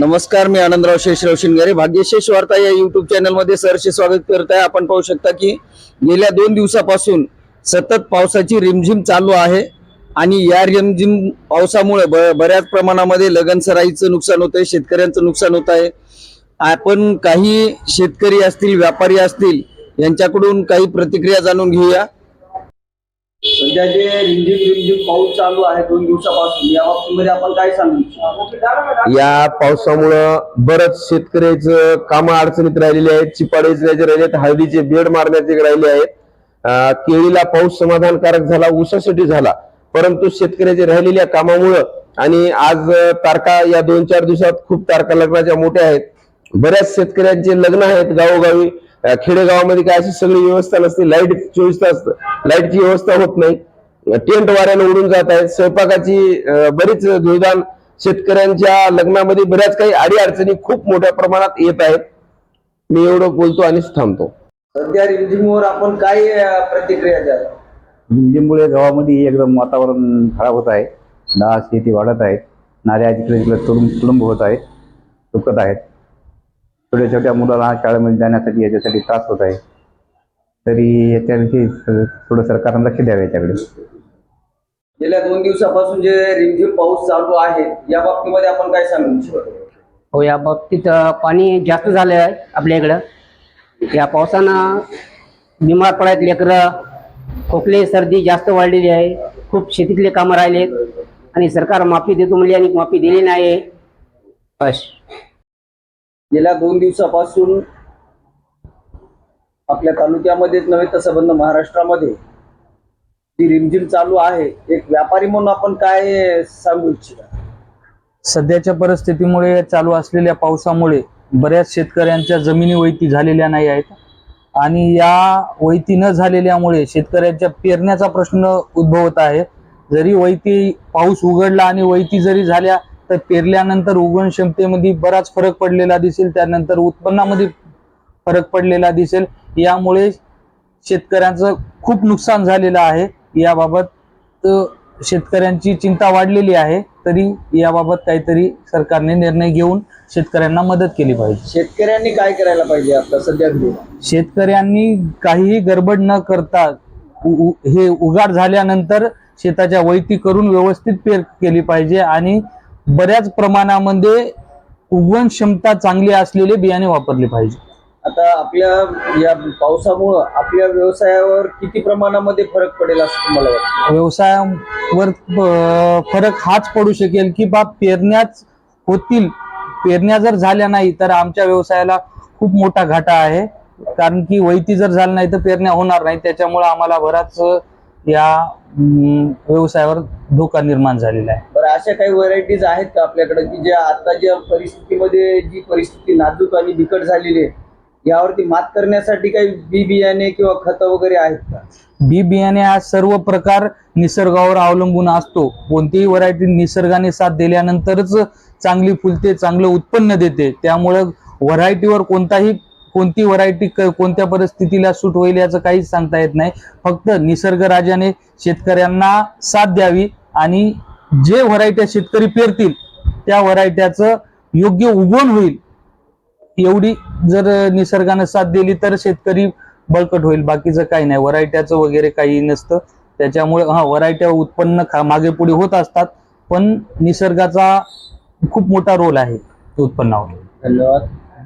नमस्कार मी आनंदराव शेषराव शिंगारे. भाग्यशेष वार्ता या युट्यूब चॅनलमध्ये सरचे स्वागत करत आहे. आपण पाहू शकता की गेल्या दोन दिवसापासून सतत पावसाची रिमझिम चालू आहे आणि या रिमझिम पावसामुळे ब बऱ्याच प्रमाणामध्ये लगनसराईचं नुकसान होत आहे शेतकऱ्यांचं नुकसान होत आहे. आपण काही शेतकरी असतील व्यापारी असतील यांच्याकडून काही प्रतिक्रिया जाणून घेऊया. सध्या जे रिमझिम रिमझिम पाऊस चालू आहे दोन दिवसापासून या बाबतीमध्ये आपण काय सांगू इच्छितो? या पावसामुळं बरंच शेतकऱ्याचं कामं अडचणीत राहिलेली आहेत. चिपाडे राहिले आहेत हळदीचे बेड मारण्याचे राहिले आहेत. केळीला पाऊस समाधानकारक झाला ऊसासाठी झाला. परंतु शेतकऱ्याच्या राहिलेल्या कामामुळं आणि आज तारखा या दोन चार दिवसात खूप तारखा लग्नाच्या मोठ्या आहेत. बऱ्याच शेतकऱ्यांचे लग्न आहेत गावोगावी. खेडेगावामध्ये काय अशी सगळी व्यवस्था नसते. लाइट चोवीस तास लाईटची व्यवस्था होत नाही. टेंट वाऱ्यानं उडून जात आहेत. स्वयंपाकाची बरीच धुळदाण शेतकऱ्यांच्या लग्नामध्ये बऱ्याच काही अडी अडचणी खूप मोठ्या प्रमाणात येत आहेत. मी एवढं बोलतो आणि थांबतो. सध्या रिमझिमवर आपण काय प्रतिक्रिया द्याल? लिंबुळे गावामध्ये एकदम वातावरण खराब होत आहे. डास शेती वाढत आहेत. नाल्या जिकडे तिकडे तुडुंब तुडुंब होत आहेत. दुखत आहेत. छोट्या छोट्या मुलाला शाळेमध्ये जाण्यासाठी याच्यासाठी त्रास होत आहे तरी याच्याविषयी थोडं सरकारनं लक्ष द्यावं याच्याकडे. गेल्या दोन दिवसापासून जे रिमझिम पाऊस चालू आहे या बाबतीमध्ये आपण काय सांगू? इच्छितो हो या बाबतीत पाणी जास्त झालं आहे आपल्या इकडं. या पावसानं बिमार पडायत लेकरं खोकले सर्दी जास्त वाढलेली आहे. खूप शेतीतले कामं राहिलेत. आणि सरकार माफी देतो म्हणजे आणि माफी दिली नाही. बस. गेल्या दोन दिवसापासून आपल्या तालुक्यामध्येच नव्हे तर संबंध महाराष्ट्रामध्ये जी रिमझिम चालू आहे एक व्यापारी म्हणून आपण काय सांगू इच्छिता? सध्याच्या परिस्थितीमुळे चालू असलेल्या पावसामुळे बऱ्याच शेतकऱ्यांच्या जमिनी वैती झालेल्या नाही आहेत. आणि या वैती न झालेल्यामुळे शेतकऱ्यांच्या पेरण्याचा प्रश्न उद्भवत आहे. जरी वैती पाऊस उघडला आणि वैती जरी झाल्या तर पेरल्यानंतर उगवण क्षमतेमध्ये बराच फरक पडलेला दिसेल. त्यानंतर उत्पन्नामध्ये फरक पडलेला दिसेल. यामुळे शेतकऱ्यांचं खूप नुकसान झालेलं आहे. याबाबत शेतकऱ्यांची चिंता वाढलेली आहे. तरी याबाबत काहीतरी सरकारने निर्णय घेऊन शेतकऱ्यांना मदत केली पाहिजे. शेतकऱ्यांनी काय करायला पाहिजे आता सध्या? शेतकऱ्यांनी काहीही गडबड न करता हे उगाड झाल्यानंतर शेताच्या वैती करून व्यवस्थित पेर केली पाहिजे आणि बऱ्याच प्रमाणामध्ये उगवण क्षमता चांगली असलेले बियाणे वापरले पाहिजे. आता आपल्या या पावसामुळं आपल्या व्यवसायावर किती प्रमाणामध्ये फरक पडेल असं तुम्हाला वाटतं? व्यवसायावर फरक हाच पडू शकेल की बा पेरण्याच होतील. पेरण्या जर झाल्या नाही तर आमच्या व्यवसायाला खूप मोठा घाटा आहे. कारण की वैती जर झालं नाही तर पेरण्या होणार नाही. त्याच्यामुळे आम्हाला बराच या व्यवसायावर धोका निर्माण झालेला आहे. बरं अशा काही व्हरायटीज आहेत का आपल्याकडे की ज्या आता ज्या परिस्थितीमध्ये जी परिस्थिती नाजूक आणि बिकट झालेली आहे यावरती मात करण्यासाठी काही बी बियाणे किंवा खतं वगैरे आहेत का? बी बियाणे हा सर्व प्रकार निसर्गावर अवलंबून असतो. कोणतीही व्हरायटी निसर्गाने साथ दिल्यानंतरच चांगली फुलते चांगलं उत्पन्न देते. त्यामुळं व्हरायटीवर कोणताही कोणती व्हरायटी कोणत्या परिस्थितीला सूट होईल याचं काहीच सांगता येत नाही. फक्त निसर्गराजाने शेतकऱ्यांना साथ द्यावी आणि जे व्हरायट्या शेतकरी पेरतील त्या व्हरायट्याचं योग्य उगवण होईल. एवढी जर निसर्गानं साथ दिली तर शेतकरी बळकट होईल. बाकीचं काही नाही. वरायट्याचं वगैरे काही नसतं. त्याच्यामुळे हा व्हरायट्या उत्पन्न खा मागे पुढे होत असतात पण निसर्गाचा खूप मोठा रोल आहे उत्पन्नावर. धन्यवाद.